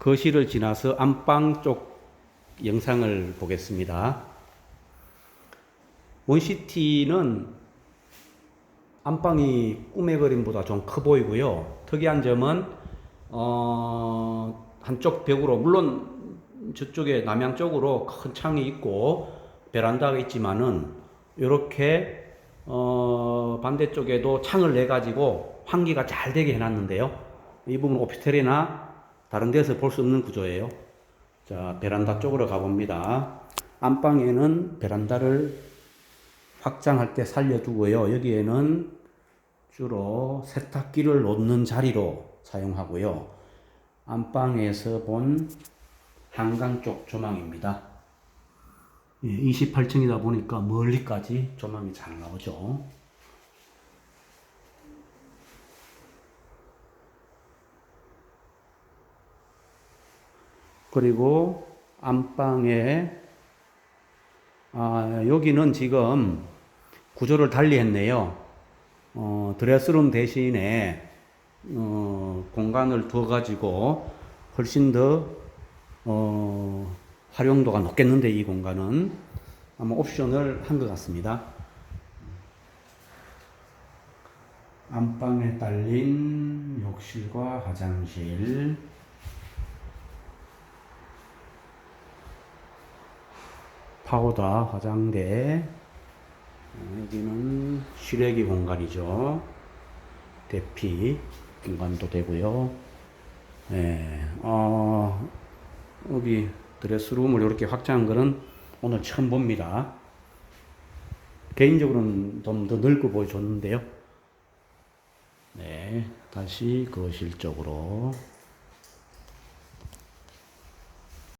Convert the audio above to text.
거실을 지나서 안방 쪽 영상을 보겠습니다. 원시티는 안방이 꿈의 그림보다 좀 커 보이고요. 특이한 점은 어, 한쪽 벽으로 물론 저쪽에 남양 쪽으로 큰 창이 있고 베란다가 있지만은 이렇게 어, 반대쪽에도 창을 내 가지고 환기가 잘 되게 해놨는데요. 이 부분 오피스텔이나 다른 데서 볼 수 없는 구조예요. 자 베란다 쪽으로 가봅니다. 안방에는 베란다를 확장할 때 살려두고요. 여기에는 주로 세탁기를 놓는 자리로 사용하고요. 안방에서 본 한강 쪽 조망입니다. 28층이다 보니까 멀리까지 조망이 잘 나오죠. 그리고 안방에 아, 여기는 지금 구조를 달리 했네요. 어, 드레스룸 대신에 어, 공간을 둬 가지고 훨씬 더 어, 활용도가 높겠는데 이 공간은 아마 옵션을 한 것 같습니다. 안방에 딸린 욕실과 화장실 파우더 화장대. 어, 여기는 실외기 공간이죠. 대피 공간도 되고요. 예, 어, 여기 드레스룸을 이렇게 확장한 거는 오늘 처음 봅니다. 개인적으로는 좀 더 넓어 보여줬는데요. 네 다시 거실 쪽으로